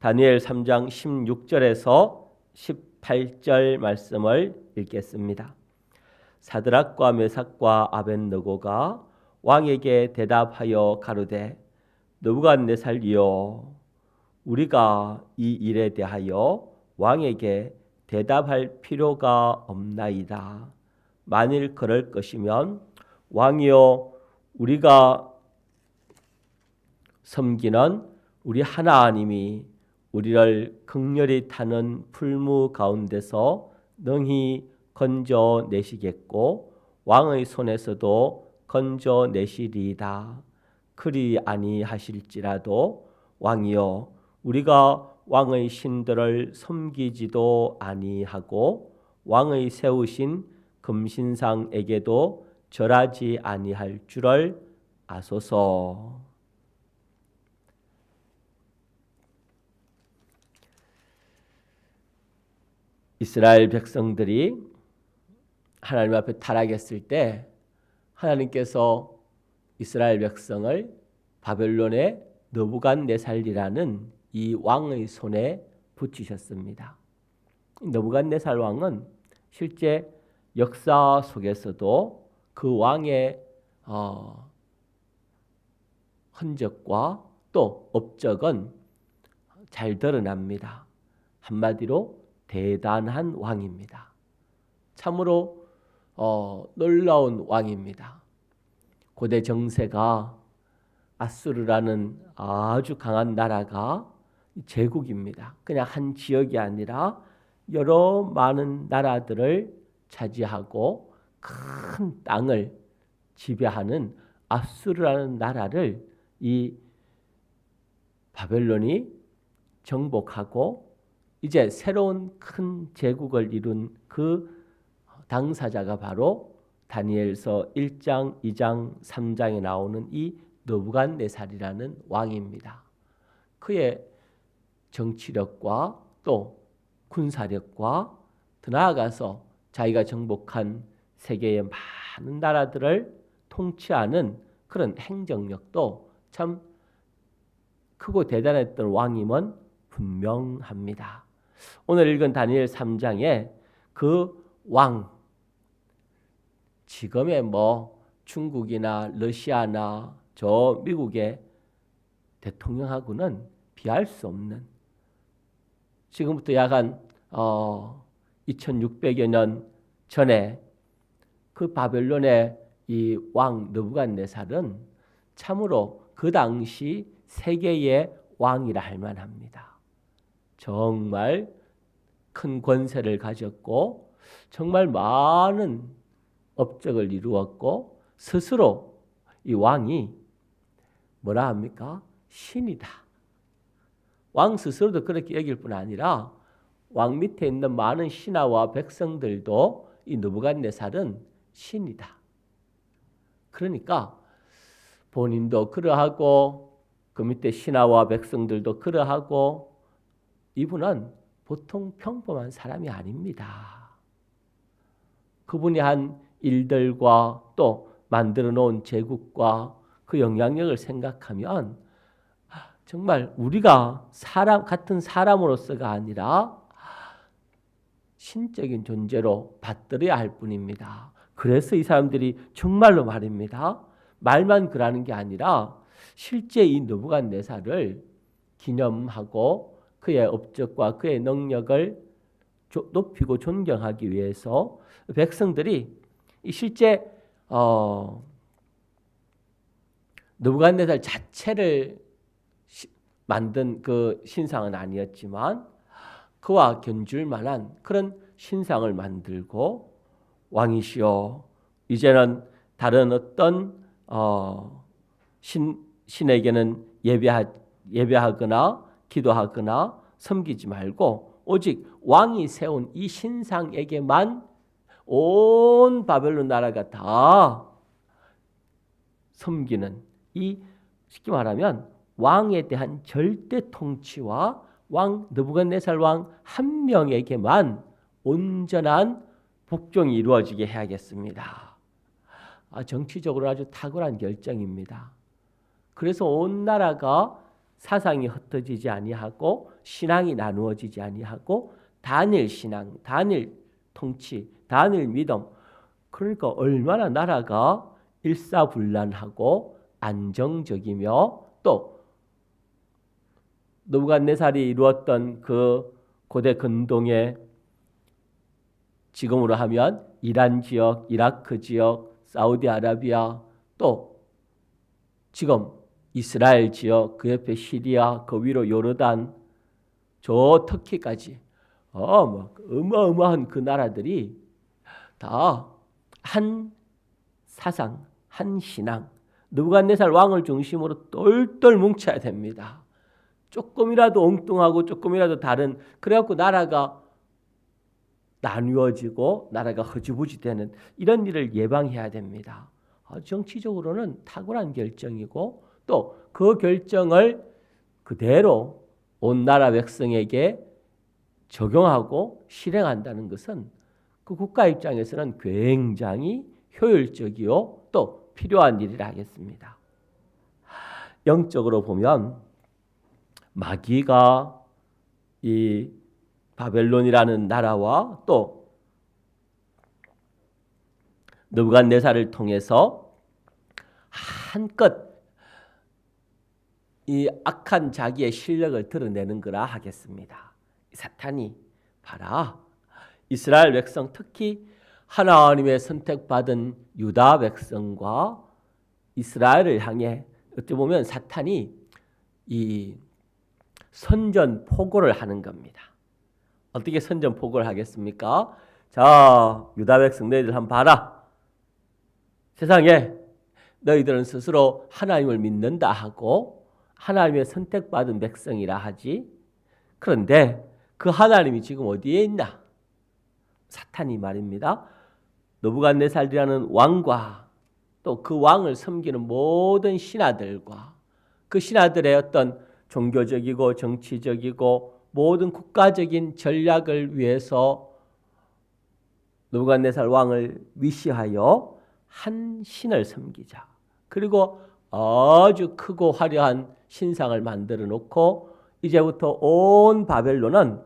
다니엘 3장 16절에서 18절 말씀을 읽겠습니다. 사드락과 메삭과 아벤느고가 왕에게 대답하여 가로되 느부갓네살이여 우리가 이 일에 대하여 왕에게 대답할 필요가 없나이다. 만일 그럴 것이면 왕이여 우리가 섬기는 우리 하나님이 우리를 극렬히 타는 풀무 가운데서 능히 건져 내시겠고 왕의 손에서도 건져 내시리이다. 그리 아니하실지라도 왕이여 우리가 왕의 신들을 섬기지도 아니하고 왕의 세우신 금신상에게도 절하지 아니할 줄을 아소서. 이스라엘 백성들이 하나님 앞에 타락했을 때 하나님께서 이스라엘 백성을 바벨론의 느부갓네살이라는 이 왕의 손에 붙이셨습니다. 느부갓네살 왕은 실제 역사 속에서도 그 왕의 어, 흔적과 또 업적은 잘 드러납니다. 한마디로 대단한 왕입니다. 참으로 어, 놀라운 왕입니다. 고대 정세가 아수르라는 아주 강한 나라가 제국입니다. 그냥 한 지역이 아니라 여러 많은 나라들을 차지하고 큰 땅을 지배하는 아수르라는 나라를 이 바벨론이 정복하고 이제 새로운 큰 제국을 이룬 그 당사자가 바로 다니엘서 1장, 2장, 3장에 나오는 이 느부갓네살이라는 왕입니다. 그의 정치력과 또 군사력과 더 나아가서 자기가 정복한 세계의 많은 나라들을 통치하는 그런 행정력도 참 크고 대단했던 왕임은 분명합니다. 오늘 읽은 다니엘 3장에 그 왕, 지금의 뭐 중국이나 러시아나 저 미국의 대통령하고는 비할 수 없는 지금부터 약한 어, 2600여 년 전에 그 바벨론의 이 왕 느부갓네살은 참으로 그 당시 세계의 왕이라 할 만합니다. 정말 큰 권세를 가졌고 정말 많은 업적을 이루었고 스스로 이 왕이 뭐라 합니까? 신이다. 왕 스스로도 그렇게 여길 뿐 아니라 왕 밑에 있는 많은 신하와 백성들도 이 느부갓네살은 신이다. 그러니까 본인도 그러하고 그 밑에 신하와 백성들도 그러하고 이분은 보통 평범한 사람이 아닙니다. 그분이 한 일들과 또 만들어 놓은 제국과 그 영향력을 생각하면 정말 우리가 사람 같은 사람으로서가 아니라 신적인 존재로 받들어야 할 뿐입니다. 그래서 이 사람들이 정말로 말입니다. 말만 그러는 게 아니라 실제 이 느부갓네살을 기념하고 그의 업적과 그의 능력을 높이고 존경하기 위해서 백성들이 실제 어, 느부갓네살 자체를 만든 그 신상은 아니었지만 그와 견줄 만한 그런 신상을 만들고 왕이시여 이제는 다른 어떤 어, 신 신에게는 예배하, 예배하거나 기도하거나 섬기지 말고 오직 왕이 세운 이 신상에게만 온 바벨론 나라가 다 섬기는 이 쉽게 말하면 왕에 대한 절대 통치와 왕 느부갓네살 왕 한 명에게만 온전한 복종이 이루어지게 해야겠습니다. 아, 정치적으로 아주 탁월한 결정입니다. 그래서 온 나라가 사상이 흩어지지 아니하고 신앙이 나누어지지 아니하고 단일 신앙, 단일 통치, 단일 믿음. 그러니까 얼마나 나라가 일사불란하고 안정적이며 또 느부갓네살이 이루었던 그 고대 근동의 지금으로 하면 이란 지역, 이라크 지역, 사우디아라비아 또 지금 이스라엘 지역, 그 옆에 시리아, 그 위로 요르단, 저 터키까지 어, 뭐 어마어마한 그 나라들이 다 한 사상, 한 신앙, 느부갓네살 왕을 중심으로 똘똘 뭉쳐야 됩니다. 조금이라도 엉뚱하고 조금이라도 다른 그래갖고 나라가 나뉘어지고 나라가 허지부지 되는 이런 일을 예방해야 됩니다. 아, 정치적으로는 탁월한 결정이고 또 그 결정을 그대로 온 나라 백성에게 적용하고 실행한다는 것은 그 국가 입장에서는 굉장히 효율적이요 또 필요한 일이라 하겠습니다. 영적으로 보면 마귀가 이 바벨론이라는 나라와 또 느부갓네살을 통해서 한껏 이 악한 자기의 실력을 드러내는 거라 하겠습니다. 사탄이 봐라 이스라엘 백성 특히 하나님의 선택받은 유다 백성과 이스라엘을 향해 어찌 보면 사탄이 이 선전 포고를 하는 겁니다. 어떻게 선전 포고를 하겠습니까? 자, 유다 백성 너희들 한번 봐라. 세상에 너희들은 스스로 하나님을 믿는다 하고 하나님의 선택받은 백성이라 하지. 그런데 그 하나님이 지금 어디에 있나? 사탄이 말입니다. 노부갓네살이라는 왕과 또 그 왕을 섬기는 모든 신하들과 그 신하들의 어떤 종교적이고 정치적이고 모든 국가적인 전략을 위해서 노부갓네살 왕을 위시하여 한 신을 섬기자. 그리고 아주 크고 화려한 신상을 만들어 놓고 이제부터 온 바벨론은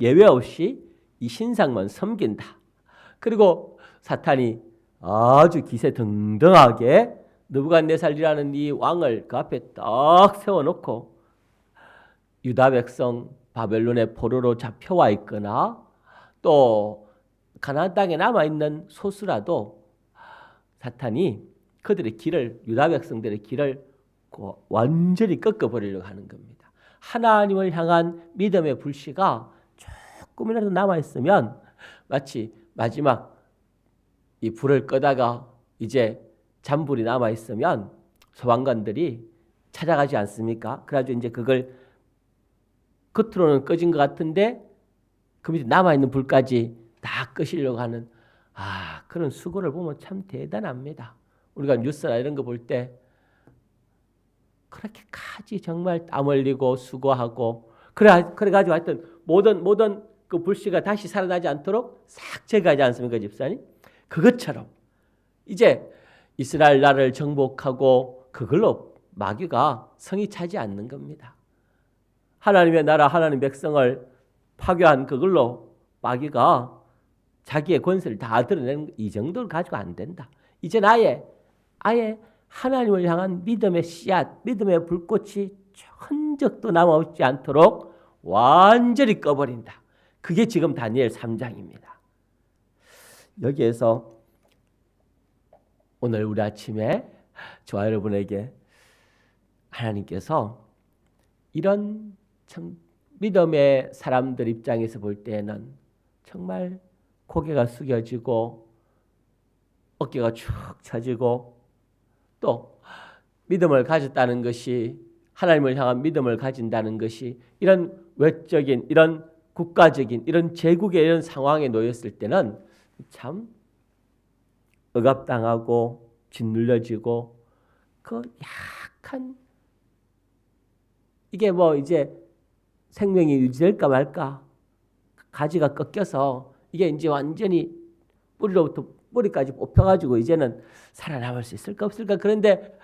예외 없이 이 신상만 섬긴다. 그리고 사탄이 아주 기세 등등하게 느부갓네살이라는 이 왕을 그 앞에 딱 세워놓고 유다 백성 바벨론의 포로로 잡혀와 있거나 또 가나안 땅에 남아 있는 소수라도 사탄이 그들의 길을 유다 백성들의 길을 완전히 꺾어 버리려고 하는 겁니다. 하나님을 향한 믿음의 불씨가 조금이라도 남아 있으면 마치 마지막 이 불을 끄다가 이제 잔불이 남아 있으면 소방관들이 찾아가지 않습니까? 그래가지고 이제 그걸 겉으로는 꺼진 것 같은데 그 밑에 남아 있는 불까지 다 끄시려고 하는 아 그런 수고를 보면 참 대단합니다. 우리가 뉴스나 이런 거 볼 때 그렇게까지 정말 땀 흘리고 수고하고 그래 그래 가지고 하여튼 모든 모든 그 불씨가 다시 살아나지 않도록 싹 제거하지 않습니까, 집사님? 그것처럼 이제 이스라엘 나라를 정복하고 그걸로 마귀가 성이 차지 않는 겁니다. 하나님의 나라, 하나님 백성을 파괴한 그걸로 마귀가 자기의 권세를 다 드러내는 이 정도를 가지고 안 된다. 이제 아예 아예 하나님을 향한 믿음의 씨앗, 믿음의 불꽃이 흔적도 남아있지 않도록 완전히 꺼버린다. 그게 지금 다니엘 3장입니다. 여기에서 오늘 우리 아침에 저와 여러분에게 하나님께서 이런 참 믿음의 사람들 입장에서 볼 때는 정말 고개가 숙여지고 어깨가 축 처지고 또 믿음을 가졌다는 것이 하나님을 향한 믿음을 가진다는 것이 이런 외적인 이런 국가적인 이런 제국의 이런 상황에 놓였을 때는 참 억압당하고 짓눌려지고 그 약한 이게 뭐 이제 생명이 유지될까 말까 가지가 꺾여서 이게 이제 완전히 뿌리로부터 뿌리까지 뽑혀가지고 이제는 살아남을 수 있을까 없을까 그런데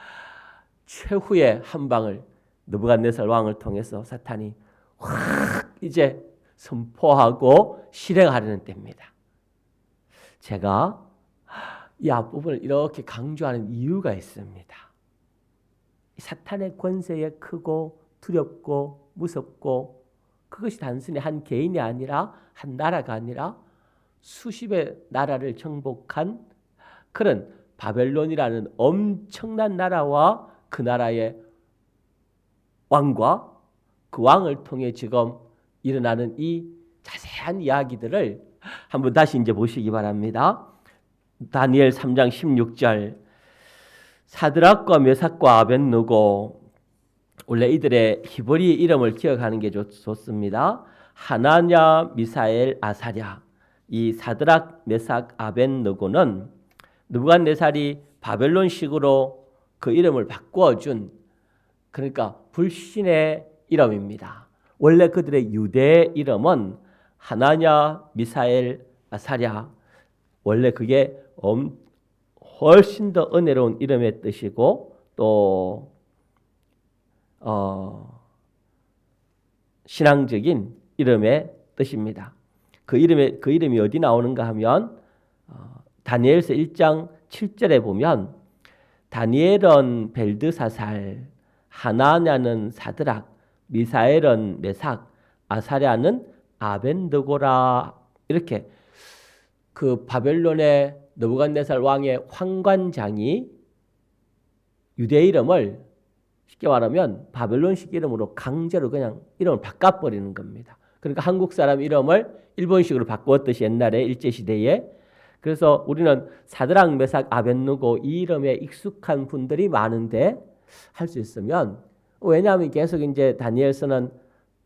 최후의 한 방을 느부갓네살 왕을 통해서 사탄이 확 이제 선포하고 실행하려는 때입니다. 제가 이 앞부분을 이렇게 강조하는 이유가 있습니다. 사탄의 권세에 크고 두렵고 무섭고 그것이 단순히 한 개인이 아니라 한 나라가 아니라 수십의 나라를 정복한 그런 바벨론이라는 엄청난 나라와 그 나라의 왕과 그 왕을 통해 지금 일어나는 이 자세한 이야기들을 한번 다시 이제 보시기 바랍니다. 다니엘 3장 16절 사드락과 메삭과 아벤누고 원래 이들의 히브리 이름을 기억하는 게 좋, 좋습니다. 하나냐, 미사엘, 아사랴 이 사드락, 메삭, 아벤누고는 느부갓네살이 바벨론식으로 그 이름을 바꾸어 준 그러니까 불신의 이름입니다. 원래 그들의 유대 이름은 하나냐, 미사엘, 아사랴 원래 그게 엄, 훨씬 더 은혜로운 이름의 뜻이고 또 어, 신앙적인 이름의 뜻입니다. 그 이름에 그 이름이 어디 나오는가 하면 어, 다니엘서 1장 7절에 보면 다니엘은 벨드사살, 하나냐는 사드락, 미사엘은 메삭, 아사랴는 아벤드고라 이렇게 그 바벨론의 느부갓네살 왕의 황관장이 유대 이름을 쉽게 말하면 바벨론식 이름으로 강제로 그냥 이름을 바꿔버리는 겁니다. 그러니까 한국 사람 이름을 일본식으로 바꾸었듯이 옛날에 일제 시대에. 그래서 우리는 사드랑 메삭 아벤누고 이 이름에 익숙한 분들이 많은데 할 수 있으면 왜냐하면 계속 이제 다니엘서는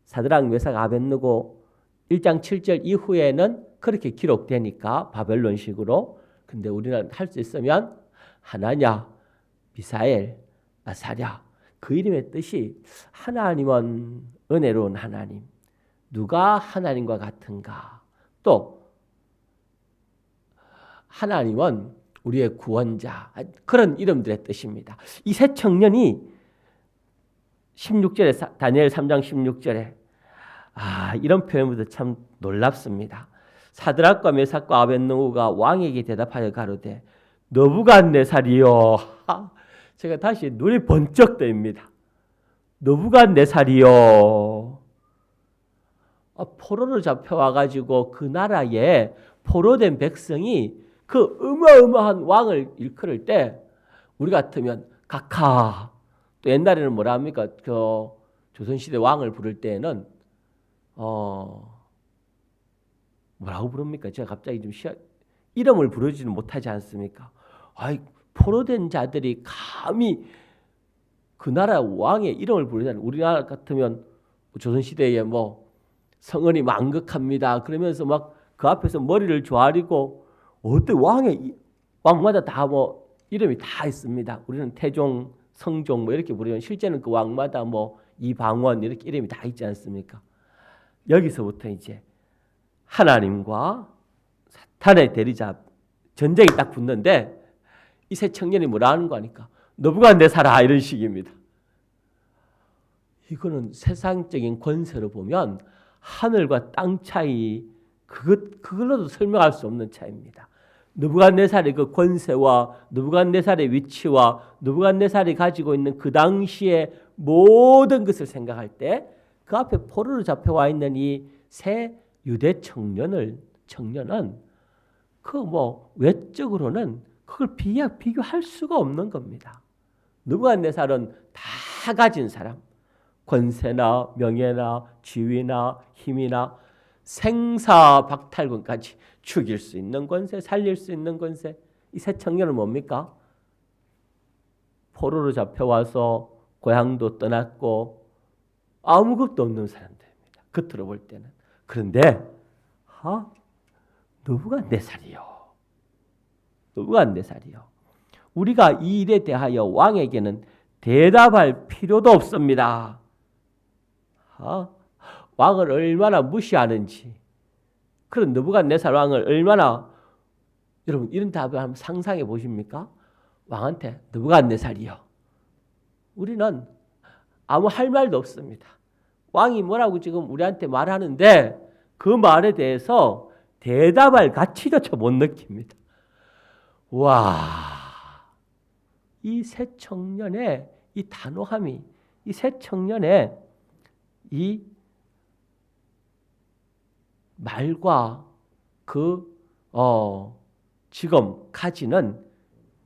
사드랑 메삭 아벤누고 1장 7절 이후에는 그렇게 기록되니까 바벨론식으로. 근데 우리는 할 수 있으면 하나냐 미사엘 아사랴. 그 이름의 뜻이 하나님은 은혜로운 하나님 누가 하나님과 같은가 또 하나님은 우리의 구원자 그런 이름들의 뜻입니다. 이 세 청년이 16절에 다니엘 3장 16절에 아 이런 표현부터 참 놀랍습니다. 사드락과 메삭과 아벤노우가 왕에게 대답하여 가로되 너부갓네살이요. 제가 다시 눈이 번쩍 뜨입니다. 너부갓네살이요. 아, 포로로 잡혀와 가지고 그 나라에 포로된 백성이 그 어마어마한 왕을 일컬을 때 우리 같으면 각하 또 옛날에는 뭐라 합니까? 그 조선시대 왕을 부를 때는 어 뭐라고 부릅니까? 제가 갑자기 좀 시야, 이름을 부르지는 못하지 않습니까? 아이 포로된 자들이 감히 그 나라 왕의 이름을 부르잖아요. 우리나라 같으면 조선 시대에 뭐 성은이 망극합니다. 그러면서 막 그 앞에서 머리를 조아리고 어때 왕의 왕마다 다 뭐 이름이 다 있습니다. 우리는 태종, 성종 뭐 이렇게 부르면 실제는 그 왕마다 뭐 이방원 이렇게 이름이 다 있지 않습니까? 여기서부터 이제 하나님과 사탄의 대리자 전쟁이 딱 붙는데 이 세 청년이 뭐라 하는 거 아니까 너부가 내 살아 이런 식입니다. 이거는 세상적인 권세로 보면 하늘과 땅 차이 그것 그걸로도 설명할 수 없는 차이입니다. 느부갓네살의 그 권세와 느부갓네살의 위치와 느부갓네살이 가지고 있는 그 당시의 모든 것을 생각할 때 그 앞에 포로로 잡혀와 있는 이세 유대 청년을 청년은 그 뭐 외적으로는 그걸 비교 비교할 수가 없는 겁니다. 느부갓네살은 다 가진 사람, 권세나 명예나 지위나 힘이나 생사 박탈군까지 죽일 수 있는 권세, 살릴 수 있는 권세. 이세 청년은 뭡니까? 포로로 잡혀와서 고향도 떠났고 아무것도 없는 사람들입니다. 겉으로 볼 때는. 그런데 아, 누구가 내 살이요? 누구가 내 살이요? 우리가 이 일에 대하여 왕에게는 대답할 필요도 없습니다. 아, 왕을 얼마나 무시하는지 그런 느부갓네살 왕을 얼마나 여러분 이런 답을 한번 상상해 보십니까? 왕한테 느부갓네살이요. 우리는 아무 할 말도 없습니다. 왕이 뭐라고 지금 우리한테 말하는데 그 말에 대해서 대답할 가치조차 못 느낍니다. 와, 이 새 청년의 이 단호함이, 이 새 청년의 이 말과 그, 어, 지금 가지는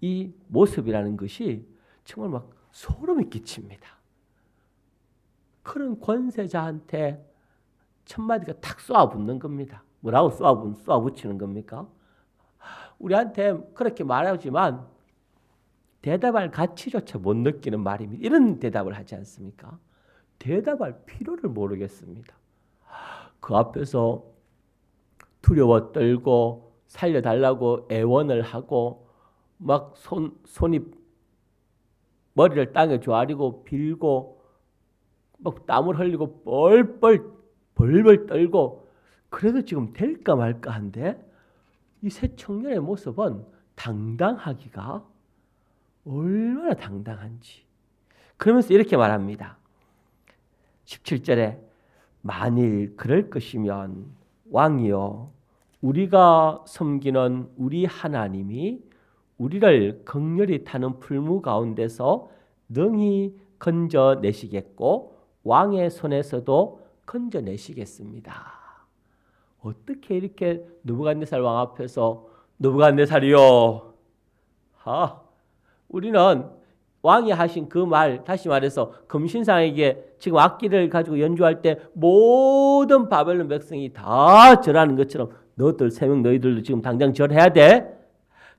이 모습이라는 것이 정말 막 소름이 끼칩니다. 그런 권세자한테 첫마디가 탁 쏘아붙는 겁니다. 뭐라고 쏘아붙, 쏘아붙이는 겁니까? 우리한테 그렇게 말하지만 대답할 가치조차 못 느끼는 말입니다. 이런 대답을 하지 않습니까? 대답할 필요를 모르겠습니다. 그 앞에서 두려워 떨고 살려달라고 애원을 하고 막 손, 손이 머리를 땅에 조아리고 빌고 막 땀을 흘리고 뻘뻘 벌벌 떨고 그래도 지금 될까 말까 한데 이 새 청년의 모습은 당당하기가 얼마나 당당한지 그러면서 이렇게 말합니다. 17절에 만일 그럴 것이면 왕이여 우리가 섬기는 우리 하나님이 우리를 극렬히 타는 풀무 가운데서 능히 건져내시겠고 왕의 손에서도 건져내시겠습니다. 어떻게 이렇게 느부갓네살 왕 앞에서 느부갓네살이요. 아, 우리는 왕이 하신 그 말 다시 말해서 금신상에게 지금 악기를 가지고 연주할 때 모든 바벨론 백성이 다 절하는 것처럼 너들 세 명 너희들도 지금 당장 절해야 돼.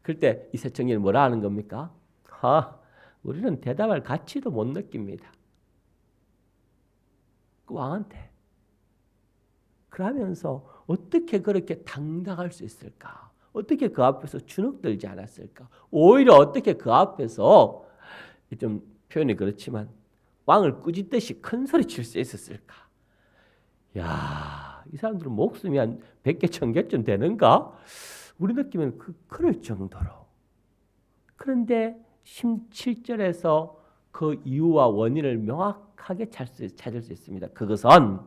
그때 이 세청년이 뭐라 하는 겁니까? 아, 우리는 대답할 가치도 못 느낍니다. 그 왕한테. 그러면서 어떻게 그렇게 당당할 수 있을까? 어떻게 그 앞에서 주눅들지 않았을까? 오히려 어떻게 그 앞에서 좀 표현이 그렇지만 왕을 꾸짖듯이 큰 소리 칠 수 있었을까? 야, 이 사람들은 목숨이 한 100개, 1000개쯤 되는가? 우리 느낌은 그, 그럴 정도로. 그런데 17절에서 그 이유와 원인을 명확하게 찾을 수 있습니다. 그것은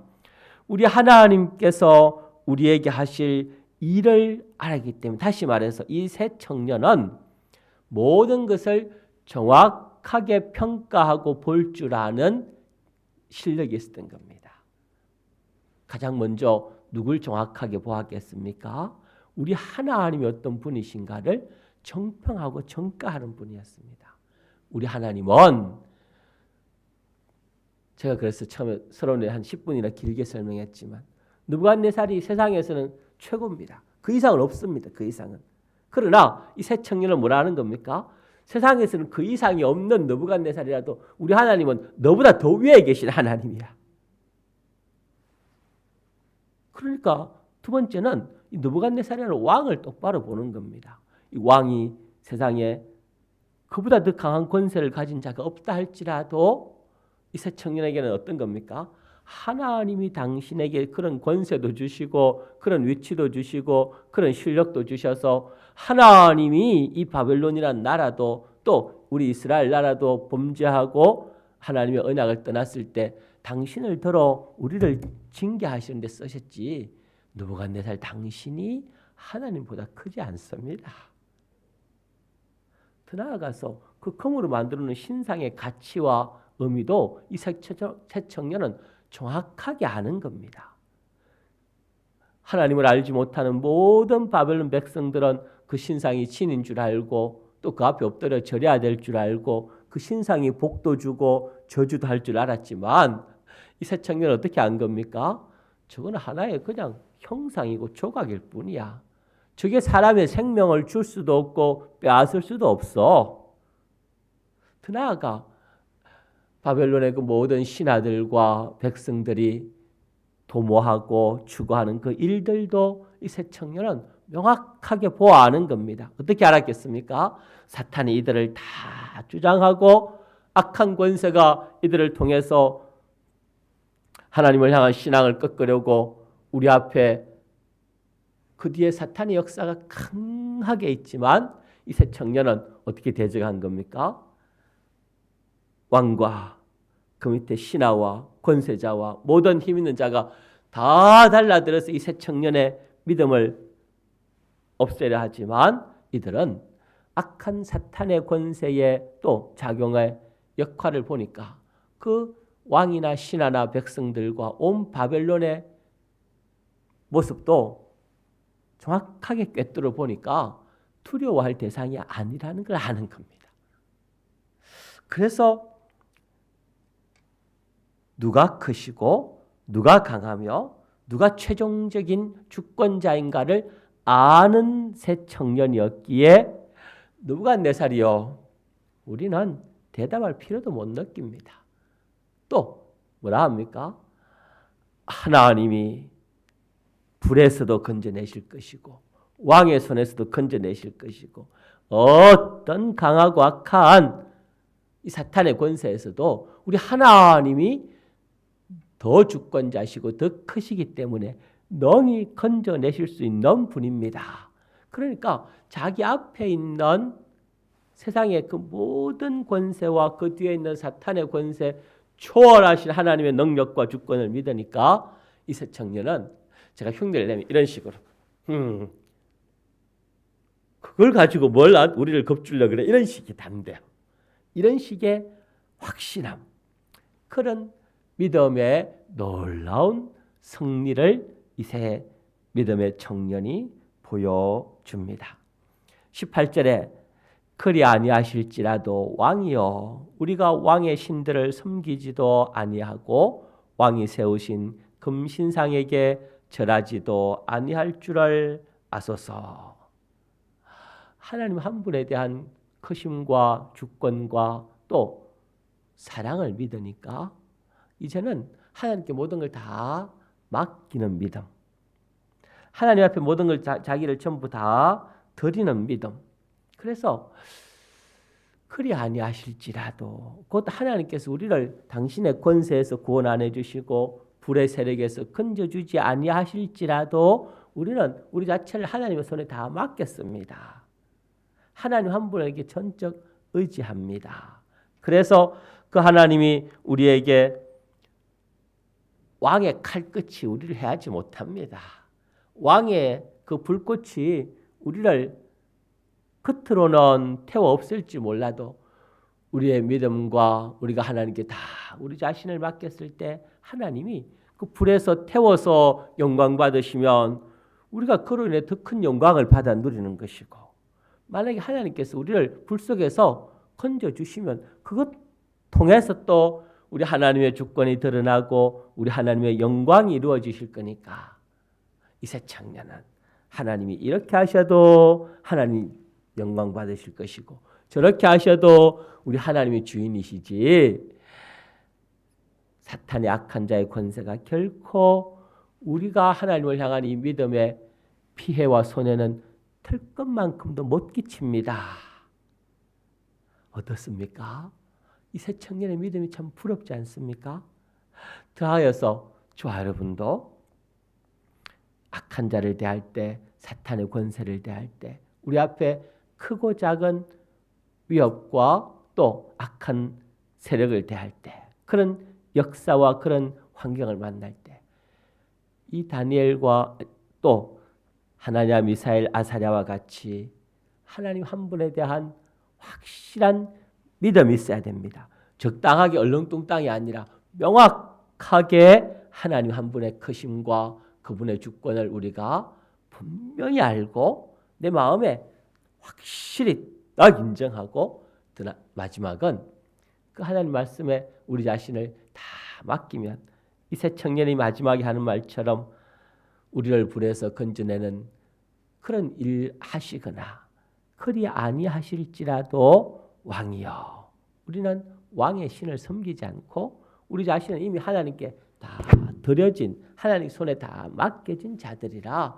우리 하나님께서 우리에게 하실 일을 알았기 때문에 다시 말해서 이새 청년은 모든 것을 정확 하게 평가하고 볼 줄 아는 실력이 있었던 겁니다. 가장 먼저 누굴 정확하게 보았겠습니까? 우리 하나님이 어떤 분이신가를 정평하고 정가하는 분이었습니다. 우리 하나님은 제가 그래서 처음에 서론에 한 10분이나 길게 설명했지만 느부갓네살이 세상에서는 최고입니다. 그 이상은 없습니다. 그 이상은. 그러나 이 새 청년은 뭐라 하는 겁니까? 세상에서는 그 이상이 없는 느부갓네살이라도 우리 하나님은 너보다 더 위에 계신 하나님이야. 그러니까 두 번째는 이 느부갓네살이라는 왕을 똑바로 보는 겁니다. 이 왕이 세상에 그보다 더 강한 권세를 가진 자가 없다 할지라도 이 새 청년에게는 어떤 겁니까? 하나님이 당신에게 그런 권세도 주시고 그런 위치도 주시고 그런 실력도 주셔서 하나님이 이 바벨론이란 나라도 또 우리 이스라엘 나라도 범죄하고 하나님의 언약을 떠났을 때 당신을 들어 우리를 징계하시는 데 쓰셨지 누부갓네살 당신이 하나님보다 크지 않습니다. 더 나아가서 그 금으로 만들어 놓은 신상의 가치와 의미도 이 새 청년은 정확하게 아는 겁니다. 하나님을 알지 못하는 모든 바벨론 백성들은 그 신상이 신인 줄 알고 또 그 앞에 엎드려 절해야 될 줄 알고 그 신상이 복도 주고 저주도 할 줄 알았지만 이 새 청년은 어떻게 안 겁니까? 저거는 하나의 그냥 형상이고 조각일 뿐이야. 저게 사람의 생명을 줄 수도 없고 빼앗을 수도 없어. 더 나아가 바벨론의 그 모든 신하들과 백성들이 도모하고 추구하는 그 일들도 이 새 청년은 명확하게 보아하는 겁니다. 어떻게 알았겠습니까? 사탄이 이들을 다 주장하고 악한 권세가 이들을 통해서 하나님을 향한 신앙을 꺾으려고 우리 앞에 그 뒤에 사탄의 역사가 강하게 있지만 이새 청년은 어떻게 대적한 겁니까? 왕과 그 밑에 신하와 권세자와 모든 힘 있는 자가 다 달라들어서 이새 청년의 믿음을 없애려 하지만 이들은 악한 사탄의 권세에 또 작용의 역할을 보니까 그 왕이나 신하나 백성들과 온 바벨론의 모습도 정확하게 꿰뚫어 보니까 두려워할 대상이 아니라는 걸 아는 겁니다. 그래서 누가 크시고 누가 강하며 누가 최종적인 주권자인가를 아는 새 청년이었기에 누가 네 살이요? 우리는 대답할 필요도 못 느낍니다. 또 뭐라 합니까? 하나님이 불에서도 건져내실 것이고 왕의 손에서도 건져내실 것이고 어떤 강하고 악한 이 사탄의 권세에서도 우리 하나님이 더 주권자시고 더 크시기 때문에 능히 건져내실 수 있는 분입니다. 그러니까 자기 앞에 있는 세상의 그 모든 권세와 그 뒤에 있는 사탄의 권세 초월하신 하나님의 능력과 주권을 믿으니까 이새 청년은 제가 흉내를 내면 이런 식으로 음, 그걸 가지고 뭘 우리를 겁주려 그래 이런 식이 담대요. 이런 식의 확신함 그런 믿음의 놀라운 승리를 이 새 믿음의 청년이 보여줍니다. 18절에 그리 아니하실지라도 왕이여 우리가 왕의 신들을 섬기지도 아니하고 왕이 세우신 금신상에게 절하지도 아니할 줄을 아소서. 하나님 한 분에 대한 크심과 주권과 또 사랑을 믿으니까 이제는 하나님께 모든 걸 다 맡기는 믿음. 하나님 앞에 모든 걸 자, 자기를 전부 다 드리는 믿음. 그래서 그리 아니하실지라도 곧 하나님께서 우리를 당신의 권세에서 구원 안 해주시고 불의 세력에서 건져주지 아니하실지라도 우리는 우리 자체를 하나님의 손에 다 맡겼습니다. 하나님 한 분에게 전적 의지합니다. 그래서 그 하나님이 우리에게 왕의 칼끝이 우리를 해하지 못합니다. 왕의 그 불꽃이 우리를 겉으로는 태워 없을지 몰라도 우리의 믿음과 우리가 하나님께 다 우리 자신을 맡겼을 때 하나님이 그 불에서 태워서 영광 받으시면 우리가 그로 인해 더 큰 영광을 받아 누리는 것이고 만약에 하나님께서 우리를 불 속에서 건져 주시면 그것 통해서 또 우리 하나님의 주권이 드러나고 우리 하나님의 영광이 이루어지실 거니까 이 새 청년은 하나님이 이렇게 하셔도 하나님 영광 받으실 것이고 저렇게 하셔도 우리 하나님이 주인이시지 사탄의 악한 자의 권세가 결코 우리가 하나님을 향한 이 믿음의 피해와 손해는 털 것만큼도 못 끼칩니다. 어떻습니까? 이 새 청년의 믿음이 참 부럽지 않습니까? 더하여서 저와 여러분도 악한 자를 대할 때, 사탄의 권세를 대할 때, 우리 앞에 크고 작은 위협과 또 악한 세력을 대할 때, 그런 역사와 그런 환경을 만날 때, 이 다니엘과 또 하나냐, 미사엘, 아사랴와 같이 하나님 한 분에 대한 확실한 믿음이 있어야 됩니다. 적당하게 얼렁뚱땅이 아니라 명확하게 하나님 한 분의 크심과 그분의 주권을 우리가 분명히 알고 내 마음에 확실히 딱 인정하고 마지막은 그 하나님 말씀에 우리 자신을 다 맡기면 이 새 청년이 마지막에 하는 말처럼 우리를 불에서 건져내는 그런 일 하시거나 그리 아니하실지라도 왕이여 우리는 왕의 신을 섬기지 않고 우리 자신은 이미 하나님께 다 드려진 하나님 손에 다 맡겨진 자들이라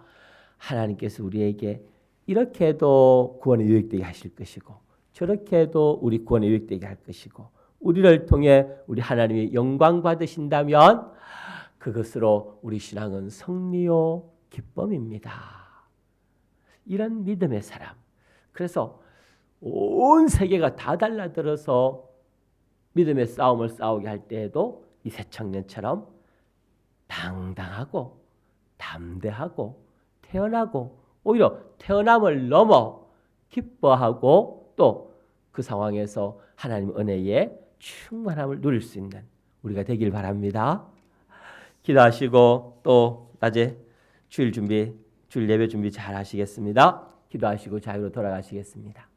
하나님께서 우리에게 이렇게 해도 구원에 유익되게 하실 것이고 저렇게 해도 우리 구원에 유익되게 할 것이고 우리를 통해 우리 하나님의 영광 받으신다면 그것으로 우리 신앙은 승리요 기쁨입니다. 이런 믿음의 사람. 그래서 온 세계가 다 달라들어서 믿음의 싸움을 싸우게 할 때에도 이 새 청년처럼 당당하고 담대하고 태어나고 오히려 태어남을 넘어 기뻐하고 또 그 상황에서 하나님 은혜의 충만함을 누릴 수 있는 우리가 되길 바랍니다. 기도하시고 또 낮에 주일 준비, 주일 예배 준비 잘 하시겠습니다. 기도하시고 자유로 돌아가시겠습니다.